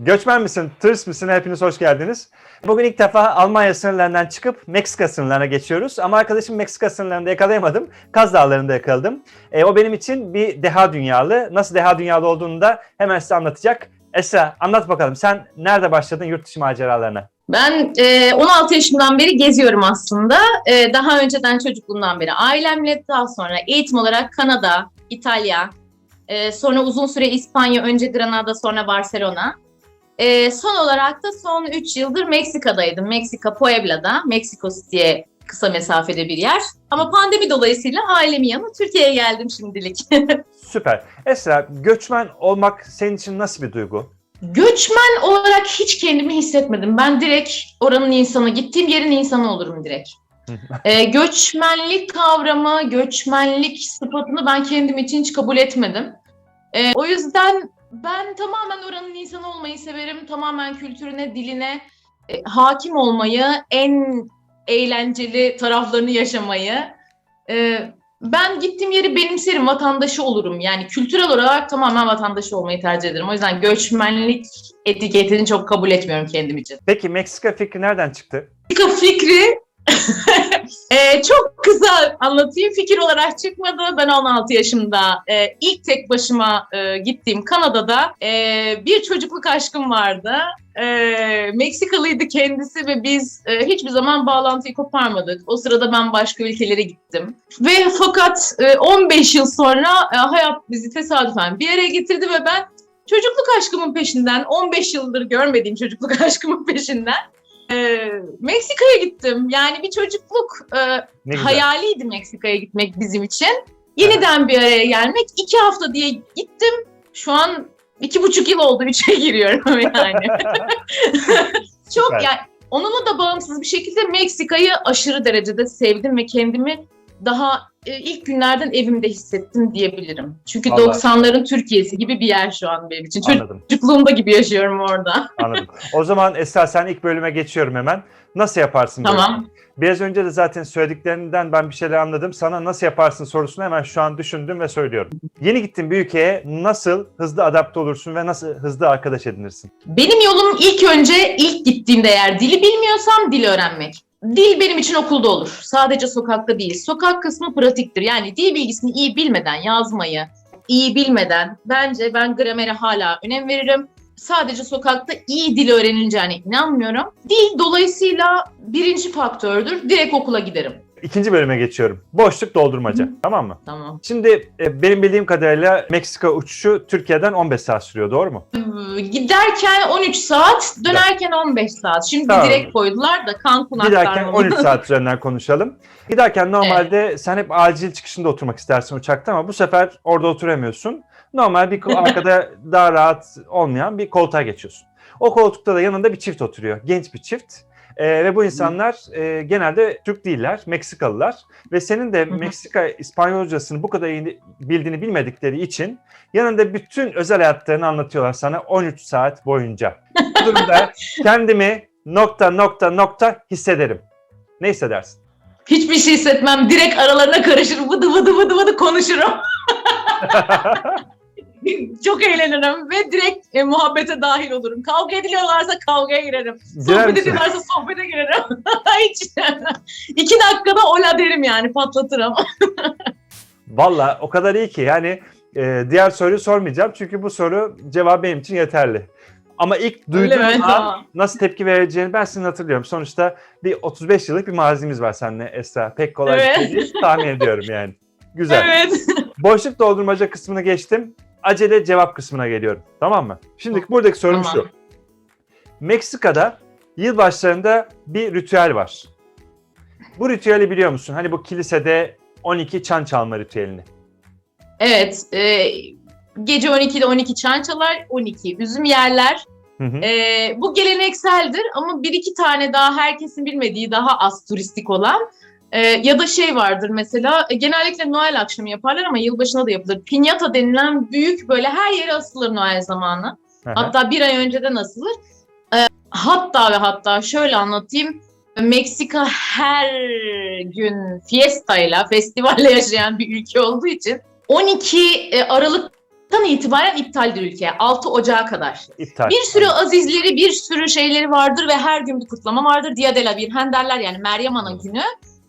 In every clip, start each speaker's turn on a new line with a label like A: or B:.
A: Göçmen misin, turist misin? Hepiniz hoş geldiniz. Bugün ilk defa Almanya sınırlarından çıkıp Meksika sınırlarına geçiyoruz. Ama arkadaşım Meksika sınırlarında yakalayamadım. Kaz Dağları'nda yakaladım. E, o benim için bir deha dünyalı. Nasıl deha dünyalı olduğunu da hemen size anlatacak. Esra anlat bakalım sen nerede başladın yurt dışı maceralarına?
B: Ben e, 16 yaşımdan beri geziyorum aslında. E, daha önceden çocukluğumdan beri ailemle daha sonra eğitim olarak Kanada, İtalya, e, sonra uzun süre İspanya, önce Granada sonra Barcelona. E, son olarak da son 3 yıldır Meksika'daydım. Meksika, Puebla'da, Mexico City'ye kısa mesafede bir yer. Ama pandemi dolayısıyla ailemin yanına Türkiye'ye geldim şimdilik.
A: Süper. Esra göçmen olmak senin için nasıl bir duygu?
B: Göçmen olarak hiç kendimi hissetmedim. Ben direkt oranın insanı, gittiğim yerin insanı olurum direkt. Ee, göçmenlik kavramı, göçmenlik sıfatını ben kendim için hiç kabul etmedim. Ee, o yüzden ben tamamen oranın insanı olmayı severim. Tamamen kültürüne, diline e, hakim olmayı, en eğlenceli taraflarını yaşamayı. Ee, ben gittiğim yeri benimserim, vatandaşı olurum. Yani kültürel olarak tamamen vatandaşı olmayı tercih ederim. O yüzden göçmenlik etiketini çok kabul etmiyorum kendim için.
A: Peki Meksika fikri nereden çıktı?
B: Meksika fikri e, çok kısa anlatayım. Fikir olarak çıkmadı. Ben 16 yaşımda e, ilk tek başıma e, gittiğim Kanada'da e, bir çocukluk aşkım vardı. E, Meksikalıydı kendisi ve biz e, hiçbir zaman bağlantıyı koparmadık. O sırada ben başka ülkelere gittim. Ve fakat e, 15 yıl sonra e, hayat bizi tesadüfen bir yere getirdi ve ben çocukluk aşkımın peşinden, 15 yıldır görmediğim çocukluk aşkımın peşinden e, Meksika'ya gittim. Yani bir çocukluk e, hayaliydi Meksika'ya gitmek bizim için. Yeniden bir araya gelmek. iki hafta diye gittim. Şu an iki buçuk yıl oldu. Üçe giriyorum yani. Çok
A: Süper.
B: yani onunla da bağımsız bir şekilde Meksika'yı aşırı derecede sevdim ve kendimi daha e, ilk günlerden evimde hissettim diyebilirim. Çünkü
A: Vallahi.
B: 90'ların Türkiye'si gibi bir yer şu an benim için.
A: Anladım.
B: Çocukluğumda gibi yaşıyorum orada.
A: Anladım. O zaman Esra sen ilk bölüme geçiyorum hemen. Nasıl yaparsın bölümü?
B: Tamam.
A: Biraz önce de zaten söylediklerinden ben bir şeyler anladım. Sana nasıl yaparsın sorusunu hemen şu an düşündüm ve söylüyorum. Yeni gittin bir ülkeye nasıl hızlı adapte olursun ve nasıl hızlı arkadaş edinirsin?
B: Benim yolum ilk önce ilk gittiğimde eğer dili bilmiyorsam dil öğrenmek. Dil benim için okulda olur. Sadece sokakta değil. Sokak kısmı pratiktir. Yani dil bilgisini iyi bilmeden yazmayı, iyi bilmeden bence ben gramere hala önem veririm. Sadece sokakta iyi dil öğrenileceğine inanmıyorum. Dil dolayısıyla birinci faktördür. Direkt okula giderim.
A: İkinci bölüme geçiyorum. Boşluk doldurmaca. Tamam mı?
B: Tamam.
A: Şimdi e, benim bildiğim kadarıyla Meksika uçuşu Türkiye'den 15 saat sürüyor doğru mu?
B: Giderken 13 saat, dönerken 15 saat. Şimdi
A: Tamam.
B: direkt koydular da Cancun
A: Giderken
B: aktarmalı.
A: 13 saat üzerinden konuşalım. Giderken normalde sen hep acil çıkışında oturmak istersin uçakta ama bu sefer orada oturamıyorsun. Normal bir arkada daha rahat olmayan bir koltuğa geçiyorsun. O koltukta da yanında bir çift oturuyor. Genç bir çift. Ee, ve bu insanlar e, genelde Türk değiller, Meksikalılar. Ve senin de. Meksika İspanyolcasını bu kadar iyi bildiğini bilmedikleri için yanında bütün özel hayatlarını anlatıyorlar sana 13 saat boyunca. Bu durumda kendimi nokta nokta nokta hissederim. Ne hissedersin?
B: Hiçbir şey hissetmem. Direkt aralarına karışır. Vıdı vıdı vıdı vıdı konuşurum. Çok eğlenirim ve direkt e, muhabbete dahil olurum. Kavga ediliyorlarsa kavgaya girerim.
A: Girer
B: Sohbet
A: misin?
B: ediyorlarsa sohbete girerim. Hiç. İki dakikada ola derim yani patlatırım.
A: Valla o kadar iyi ki yani e, diğer soruyu sormayacağım çünkü bu soru cevabı benim için yeterli. Ama ilk duyduğum an
B: Tamam.
A: nasıl tepki vereceğini ben senin hatırlıyorum. Sonuçta bir 35 yıllık bir mazimiz var seninle Esra. Pek kolay bir şey
B: Evet.
A: değil tahmin ediyorum yani. Güzel.
B: Evet.
A: Boşluk doldurmaca kısmını geçtim. Acele cevap kısmına geliyorum. Tamam mı? Şimdi buradaki sorum
B: Tamam.
A: şu. Meksika'da yılbaşlarında bir ritüel var. Bu ritüeli biliyor musun? Hani bu kilisede 12 çan çalma ritüelini.
B: Evet. e, gece 12'de 12 çan çalar, 12 üzüm yerler.
A: Hı hı.
B: Ee, bu gelenekseldir ama bir iki tane daha herkesin bilmediği daha az turistik olan e, ya da şey vardır mesela e, genellikle Noel akşamı yaparlar ama yılbaşına da yapılır. Piñata denilen büyük böyle her yere asılır Noel zamanı.
A: Hı hı.
B: Hatta bir ay önceden asılır. Ee, hatta ve hatta şöyle anlatayım. Meksika her gün fiestayla, festivalle yaşayan bir ülke olduğu için 12 Aralık Ocak'tan itibaren iptaldir ülke. 6 Ocak'a kadar.
A: İptal.
B: Bir sürü azizleri, bir sürü şeyleri vardır ve her gün bir kutlama vardır. Dia de la Virgen derler yani Meryem Ana günü.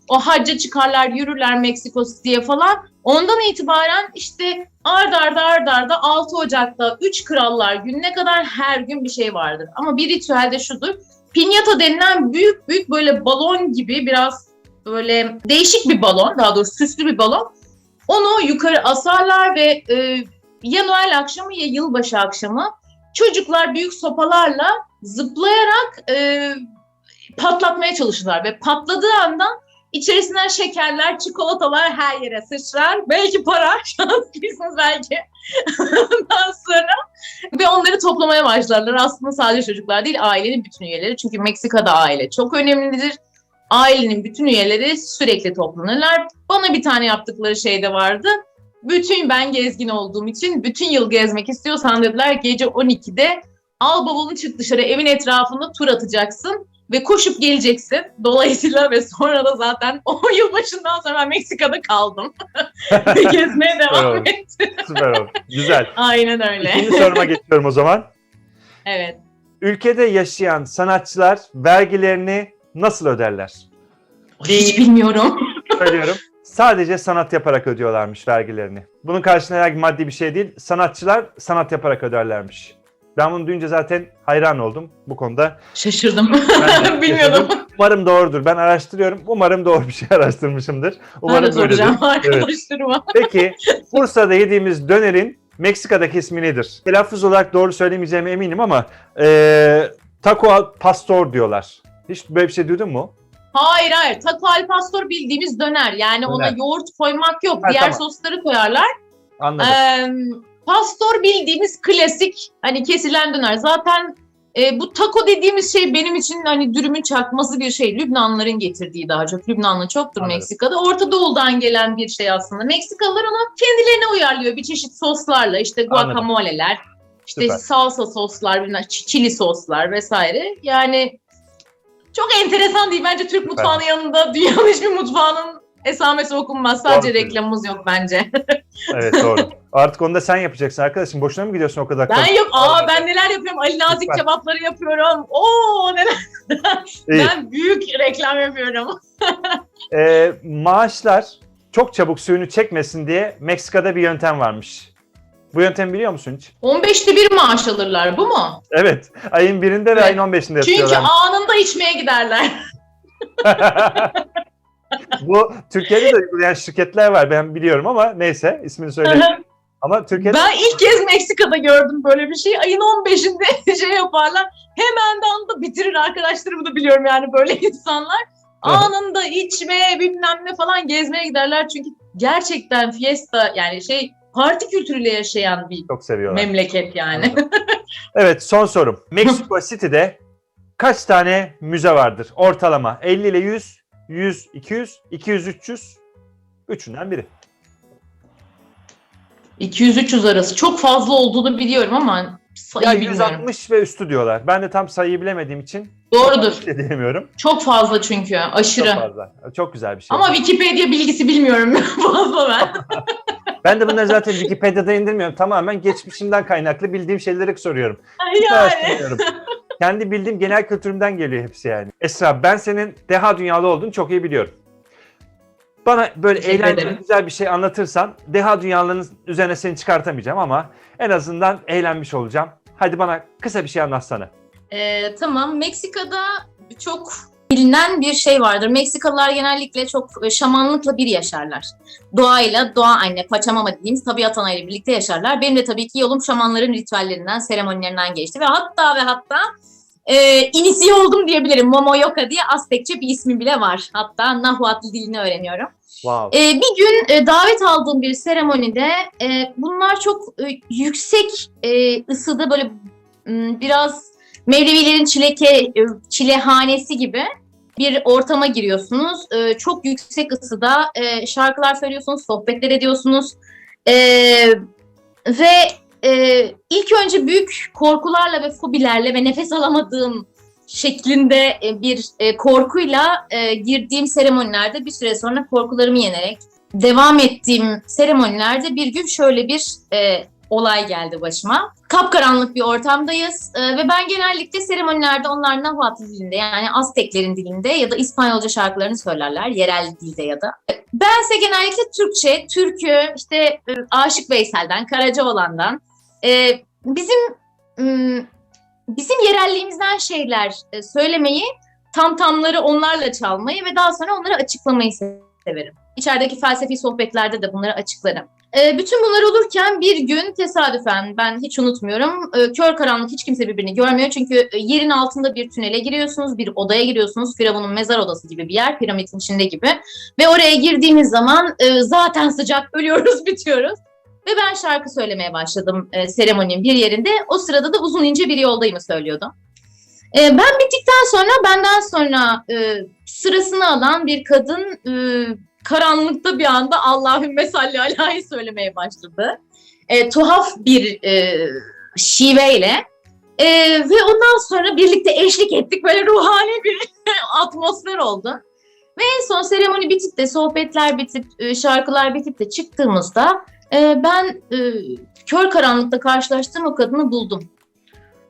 B: O hacca çıkarlar, yürürler Meksiko City'ye falan. Ondan itibaren işte ard arda ard arda 6 Ocak'ta 3 krallar gününe kadar her gün bir şey vardır. Ama bir ritüel de şudur. Pinyata denilen büyük büyük böyle balon gibi biraz böyle değişik bir balon, daha doğrusu süslü bir balon. Onu yukarı asarlar ve e, ya Noel akşamı ya yılbaşı akşamı çocuklar büyük sopalarla zıplayarak e, patlatmaya çalışırlar ve patladığı anda içerisinden şekerler, çikolatalar her yere sıçrar. Belki para, şanslısınız belki. Ondan sonra ve onları toplamaya başlarlar. Aslında sadece çocuklar değil, ailenin bütün üyeleri. Çünkü Meksika'da aile çok önemlidir. Ailenin bütün üyeleri sürekli toplanırlar. Bana bir tane yaptıkları şey de vardı. Bütün ben gezgin olduğum için bütün yıl gezmek istiyorsan dediler gece 12'de al bavulunu çık dışarı evin etrafında tur atacaksın ve koşup geleceksin. Dolayısıyla ve sonra da zaten o yılbaşından sonra ben Meksika'da kaldım. ve gezmeye devam ettim.
A: Süper oldu. Güzel.
B: Aynen öyle.
A: İkinci soruma geçiyorum o zaman.
B: Evet.
A: Ülkede yaşayan sanatçılar vergilerini nasıl öderler?
B: Hiç bilmiyorum.
A: Söylüyorum. Sadece sanat yaparak ödüyorlarmış vergilerini. Bunun karşılığında herhangi maddi bir şey değil. Sanatçılar sanat yaparak öderlermiş. Ben bunu duyunca zaten hayran oldum bu konuda.
B: Şaşırdım. Bilmiyordum.
A: Umarım doğrudur. Ben araştırıyorum. Umarım doğru bir şey araştırmışımdır.
B: Ben de
A: Umarım
B: soracağım arkadaşlarıma.
A: Peki Bursa'da yediğimiz dönerin Meksika'daki ismi nedir? Telaffuz olarak doğru söylemeyeceğime eminim ama eee taco pastor diyorlar. Hiç böyle bir şey duydun mu?
B: Hayır hayır. Taco al pastor bildiğimiz döner. Yani ona
A: Döner.
B: yoğurt koymak yok.
A: Ha,
B: Diğer
A: tamam.
B: sosları koyarlar.
A: Anladım.
B: Ee, pastor bildiğimiz klasik hani kesilen döner. Zaten e, bu taco dediğimiz şey benim için hani dürümün çakması bir şey. Lübnanlıların getirdiği daha çok. Lübnanlı çoktur
A: Anladım.
B: Meksika'da. Orta Doğu'dan gelen bir şey aslında. Meksikalılar onu kendilerine uyarlıyor bir çeşit soslarla. İşte guacamole'ler, işte
A: Süper.
B: salsa soslar, bilmem, çi- çili soslar vesaire. Yani çok enteresan değil. Bence Türk mutfağının yanında dünyanın hiçbir mutfağının esamesi okunmaz. Sadece
A: Doğru
B: reklamımız yok bence.
A: Evet doğru. Artık onu da sen yapacaksın arkadaşım. Boşuna mı gidiyorsun o kadar?
B: Ben yok. Aa ben neler yapıyorum? Ali Nazik cevapları yapıyorum. Oo neler. Ben büyük reklam yapıyorum.
A: Ee, maaşlar çok çabuk suyunu çekmesin diye Meksika'da bir yöntem varmış. Bu yöntemi biliyor musun hiç?
B: 15'te bir maaş alırlar. Bu mu?
A: Evet. Ayın birinde ve
B: Evet.
A: ayın 15'inde
B: Çünkü
A: yatıyorlar.
B: anında içmeye giderler.
A: Bu Türkiye'de de uygulayan şirketler var ben biliyorum ama neyse ismini söyle. Ama Türkiye'de
B: ben ilk kez Meksika'da gördüm böyle bir şey. Ayın 15'inde şey yaparlar. Hemen de anda bitirir arkadaşlarımı da biliyorum yani böyle insanlar. Anında içmeye bilmem ne falan gezmeye giderler. Çünkü gerçekten fiesta yani şey parti kültürüyle yaşayan bir
A: çok seviyorlar.
B: memleket yani.
A: Evet son sorum. Mexico City'de kaç tane müze vardır? Ortalama 50 ile 100, 100, 200, 200, 300. Üçünden biri.
B: 200-300 arası. Çok fazla olduğunu biliyorum ama sayı
A: Ya
B: bilmiyorum.
A: 160 ve üstü diyorlar. Ben de tam sayıyı bilemediğim için
B: Doğrudur.
A: şey diyemiyorum.
B: Çok fazla çünkü.
A: Çok
B: Aşırı.
A: fazla. Çok güzel bir şey.
B: Ama Wikipedia bilgisi bilmiyorum fazla ben.
A: Ben de bunları zaten Wikipedia'da indirmiyorum. Tamamen geçmişimden kaynaklı bildiğim şeyleri soruyorum. Hiç
B: yani.
A: Kendi bildiğim genel kültürümden geliyor hepsi yani. Esra ben senin deha dünyalı olduğunu çok iyi biliyorum. Bana böyle
B: Teşekkür
A: eğlenceli
B: ederim.
A: güzel bir şey anlatırsan deha dünyalının üzerine seni çıkartamayacağım ama en azından eğlenmiş olacağım. Hadi bana kısa bir şey anlatsana.
B: Ee, tamam. Meksika'da çok bilinen bir şey vardır. Meksikalılar genellikle çok e, şamanlıkla bir yaşarlar. Doğayla, doğa anne, paçamama dediğimiz tabiat anayla birlikte yaşarlar. Benim de tabii ki yolum şamanların ritüellerinden, seremonilerinden geçti ve hatta ve hatta e, inisiye oldum diyebilirim. Momoyoka diye Aztekçe bir ismi bile var. Hatta Nahuatl dilini öğreniyorum.
A: Wow.
B: Ee, bir gün e, davet aldığım bir seremonide e, bunlar çok e, yüksek e, ısıda böyle m, biraz Mevlevilerin çileke e, çilehanesi gibi bir ortama giriyorsunuz. E, çok yüksek ısıda e, şarkılar söylüyorsunuz, sohbetler ediyorsunuz. E, ve e, ilk önce büyük korkularla ve fobilerle ve nefes alamadığım şeklinde e, bir e, korkuyla e, girdiğim seremonilerde bir süre sonra korkularımı yenerek devam ettiğim seremonilerde bir gün şöyle bir e, olay geldi başıma. Kapkaranlık bir ortamdayız Ee, ve ben genellikle seremonilerde onlar Nahuatl dilinde yani Azteklerin dilinde ya da İspanyolca şarkılarını söylerler yerel dilde ya da. Bense genellikle Türkçe, türkü, işte e, Aşık Veysel'den, Karacaoğlan'dan e, bizim m, bizim yerelliğimizden şeyler e, söylemeyi, tam tamları onlarla çalmayı ve daha sonra onları açıklamayı severim. İçerideki felsefi sohbetlerde de bunları açıklarım. E, bütün bunlar olurken bir gün tesadüfen ben hiç unutmuyorum. E, kör karanlık hiç kimse birbirini görmüyor. Çünkü e, yerin altında bir tünele giriyorsunuz, bir odaya giriyorsunuz. Firavun'un mezar odası gibi bir yer, piramidin içinde gibi. Ve oraya girdiğimiz zaman e, zaten sıcak ölüyoruz, bitiyoruz. Ve ben şarkı söylemeye başladım e, seremoninin bir yerinde. O sırada da uzun ince bir yoldayımı söylüyordum. E, ben bittikten sonra benden sonra e, sırasını alan bir kadın e, karanlıkta bir anda Allahümme salli aleyhi söylemeye başladı. E, tuhaf bir e, şiveyle. E, ve ondan sonra birlikte eşlik ettik. Böyle ruhani bir atmosfer oldu. Ve en son seremoni bitip de sohbetler bitip e, şarkılar bitip de çıktığımızda e, ben e, kör karanlıkta karşılaştığım o kadını buldum.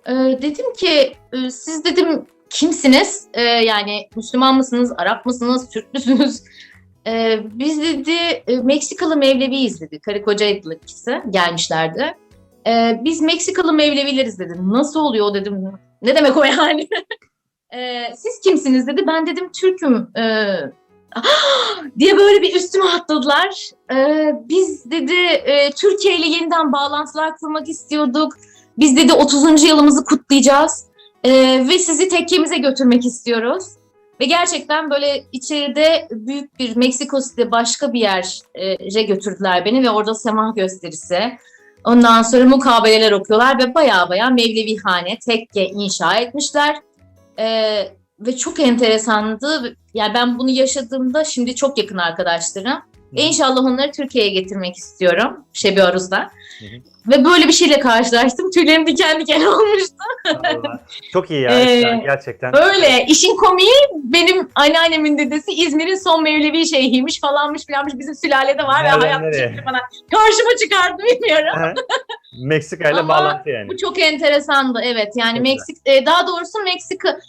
B: E, dedim ki e, siz dedim kimsiniz? E, yani Müslüman mısınız, Arap mısınız, Türk müsünüz? E, biz dedi e, Meksikalı Mevleviyiz dedi. Karı kocaydılar ikisi gelmişlerdi. E, biz Meksikalı Mevlevileriz dedim. Nasıl oluyor dedim. Ne demek o yani? E, siz kimsiniz dedi. Ben dedim Türk'üm. E, diye böyle bir üstüme atladılar. Ee, biz dedi e, Türkiye ile yeniden bağlantılar kurmak istiyorduk. Biz dedi 30. yılımızı kutlayacağız. Ee, ve sizi tekkemize götürmek istiyoruz. Ve gerçekten böyle içeride büyük bir Meksiko City'de başka bir yere götürdüler beni ve orada semah gösterisi. Ondan sonra mukabeleler okuyorlar ve baya baya Mevlevihane, tekke inşa etmişler. Ee, ve çok enteresandı. Yani ben bunu yaşadığımda şimdi çok yakın arkadaşlarım. Ve İnşallah onları Türkiye'ye getirmek istiyorum. Şebi Aruz'da.
A: Hı hı.
B: Ve böyle bir şeyle karşılaştım. Tüylerim diken diken olmuştu.
A: Vallahi. Çok iyi ya
B: Ee,
A: gerçekten.
B: Öyle. İşin komiği benim anneannemin dedesi İzmir'in son Mevlevi şeyhiymiş falanmış filanmış. Bizim sülalede var ve hayat
A: nereye?
B: bana karşıma çıkardı bilmiyorum.
A: Meksika ile bağlantı yani.
B: Bu çok enteresandı evet. Yani Meksik e, daha doğrusu Meksika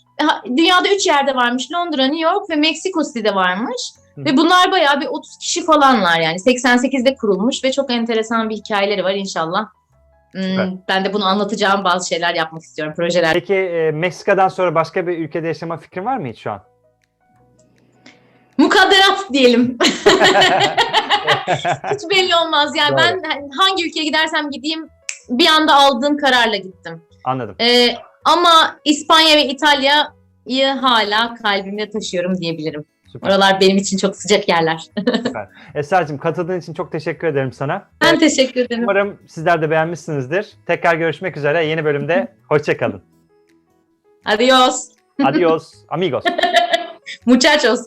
B: dünyada üç yerde varmış. Londra, New York ve Meksiko City'de varmış.
A: Hı.
B: Ve bunlar bayağı bir 30 kişi falanlar yani. 88'de kurulmuş ve çok enteresan bir hikayeleri var inşallah. Hmm, ben de bunu anlatacağım bazı şeyler yapmak istiyorum projeler.
A: Peki e, Meksika'dan sonra başka bir ülkede yaşama fikrin var mı hiç şu an?
B: Mukadderat diyelim. Hiç belli olmaz. Yani
A: Doğru.
B: ben hangi ülkeye gidersem gideyim bir anda aldığım kararla gittim.
A: Anladım.
B: Ee, ama İspanya ve İtalya'yı hala kalbimde taşıyorum diyebilirim.
A: Süper.
B: Oralar benim için çok sıcak yerler.
A: Esra'cığım katıldığın için çok teşekkür ederim sana.
B: Ben teşekkür ederim.
A: Umarım sizler de beğenmişsinizdir. Tekrar görüşmek üzere yeni bölümde. Hoşçakalın.
B: Adios.
A: Adios amigos.
B: Muchachos.